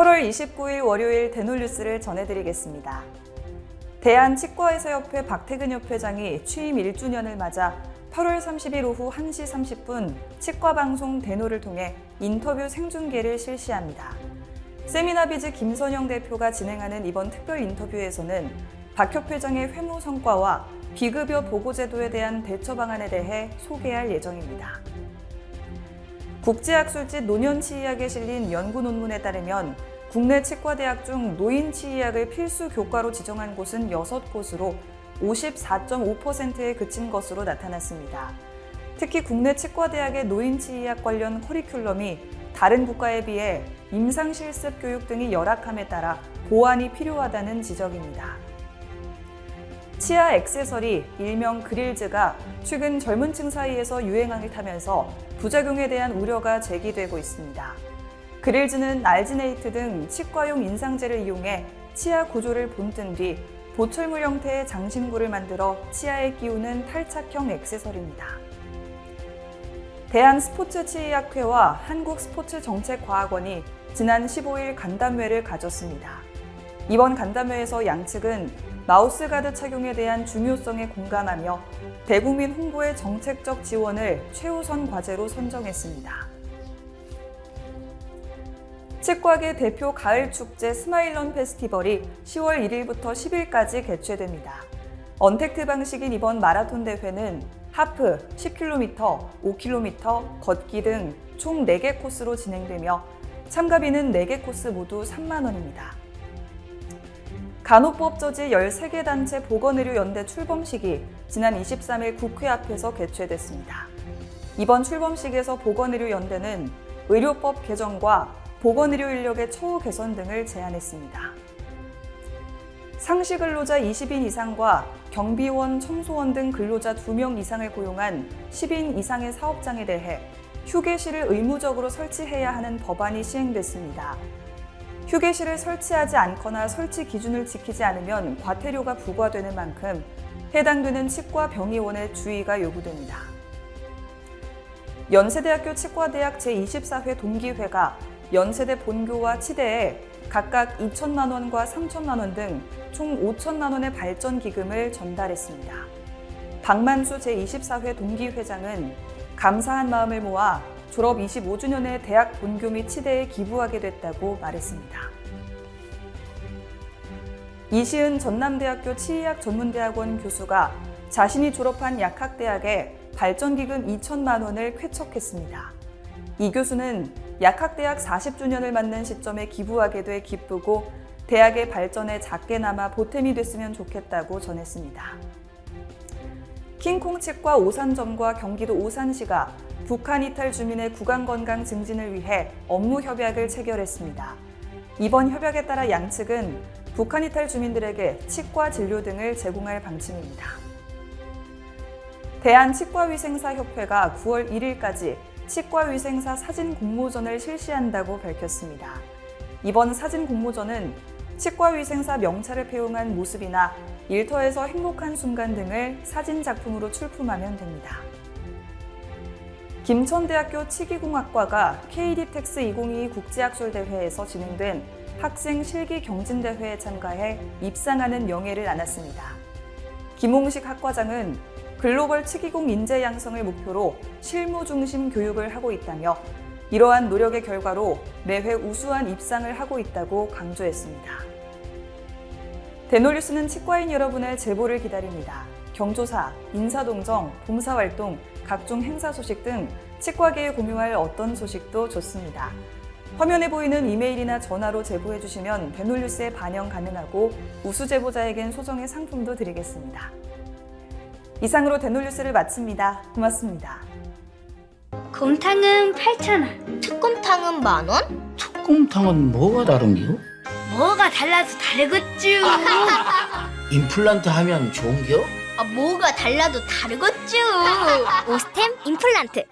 8월 29일 월요일 대놀뉴스를 전해드리겠습니다. 대한치과의사협회 박태근 협회장이 취임 1주년을 맞아 8월 30일 오후 1시 30분 치과방송 대노를 통해 인터뷰 생중계를 실시합니다. 세미나비즈 김선영 대표가 진행하는 이번 특별 인터뷰에서는 박 협회장의 회무 성과와 비급여 보고제도에 대한 대처 방안에 대해 소개할 예정입니다. 국제학술지 노년치의학에 실린 연구 논문에 따르면 국내 치과대학 중 노인 치의학을 필수 교과로 지정한 곳은 6곳으로 54.5%에 그친 것으로 나타났습니다. 특히 국내 치과대학의 노인 치의학 관련 커리큘럼이 다른 국가에 비해 임상 실습 교육 등이 열악함에 따라 보완이 필요하다는 지적입니다. 치아 액세서리, 일명 그릴즈가 최근 젊은 층 사이에서 유행을 타면서 부작용에 대한 우려가 제기되고 있습니다. 그릴즈는 알지네이트 등 치과용 인상제를 이용해 치아 구조를 본뜬 뒤 보철물 형태의 장신구를 만들어 치아에 끼우는 탈착형 액세서리입니다. 대한 스포츠 치의학회와 한국 스포츠 정책과학원이 지난 15일 간담회를 가졌습니다. 이번 간담회에서 양측은 마우스 가드 착용에 대한 중요성에 공감하며 대국민 홍보의 정책적 지원을 최우선 과제로 선정했습니다. 치과계 대표 가을 축제 스마일런 페스티벌이 10월 1일부터 10일까지 개최됩니다. 언택트 방식인 이번 마라톤 대회는 하프, 10km, 5km, 걷기 등 총 4개 코스로 진행되며 참가비는 4개 코스 모두 3만 원입니다. 간호법 저지 13개 단체 보건의료연대 출범식이 지난 23일 국회 앞에서 개최됐습니다. 이번 출범식에서 보건의료연대는 의료법 개정과 보건의료 인력의 처우 개선 등을 제안했습니다. 상시 근로자 20인 이상과 경비원, 청소원 등 근로자 2명 이상을 고용한 10인 이상의 사업장에 대해 휴게실을 의무적으로 설치해야 하는 법안이 시행됐습니다. 휴게실을 설치하지 않거나 설치 기준을 지키지 않으면 과태료가 부과되는 만큼 해당되는 치과 병의원의 주의가 요구됩니다. 연세대학교 치과대학 제24회 동기회가 연세대 본교와 치대에 각각 2천만 원과 3천만 원 등 총 5천만 원의 발전 기금을 전달했습니다. 박만수 제24회 동기회장은 감사한 마음을 모아 졸업 25주년에 대학 본교 및 치대에 기부하게 됐다고 말했습니다. 이시은 전남대학교 치의학 전문대학원 교수가 자신이 졸업한 약학대학에 발전기금 2천만 원을 쾌척했습니다. 이 교수는 약학대학 40주년을 맞는 시점에 기부하게 돼 기쁘고 대학의 발전에 작게나마 보탬이 됐으면 좋겠다고 전했습니다. 킹콩 치과 오산점과 경기도 오산시가 북한 이탈 주민의 구강 건강 증진을 위해 업무 협약을 체결했습니다. 이번 협약에 따라 양측은 북한 이탈 주민들에게 치과 진료 등을 제공할 방침입니다. 대한치과위생사협회가 9월 1일까지 치과위생사 사진 공모전을 실시한다고 밝혔습니다. 이번 사진 공모전은 치과위생사 명찰을 배웅한 모습이나 일터에서 행복한 순간 등을 사진 작품으로 출품하면 됩니다. 김천대학교 치기공학과가 KD텍스 2022 국제학술대회에서 진행된 학생 실기 경진대회에 참가해 입상하는 명예를 안았습니다. 김홍식 학과장은 글로벌 치기공 인재 양성을 목표로 실무 중심 교육을 하고 있다며 이러한 노력의 결과로 매회 우수한 입상을 하고 있다고 강조했습니다. 대놀뉴스는 치과인 여러분의 제보를 기다립니다. 경조사, 인사동정, 봉사활동, 각종 행사 소식 등 치과계에 공유할 어떤 소식도 좋습니다. 화면에 보이는 이메일이나 전화로 제보해 주시면 대놀뉴스에 반영 가능하고 우수 제보자에겐 소정의 상품도 드리겠습니다. 이상으로 대놀뉴스를 마칩니다. 고맙습니다. 곰탕은 8,000원. 특곰탕은 만 원? 특곰탕은 뭐가 다른겨? 뭐가 달라도 다르겠쥬. 임플란트 하면 좋은겨? 아, 뭐가 달라도 다르겠죠. 오스템 임플란트.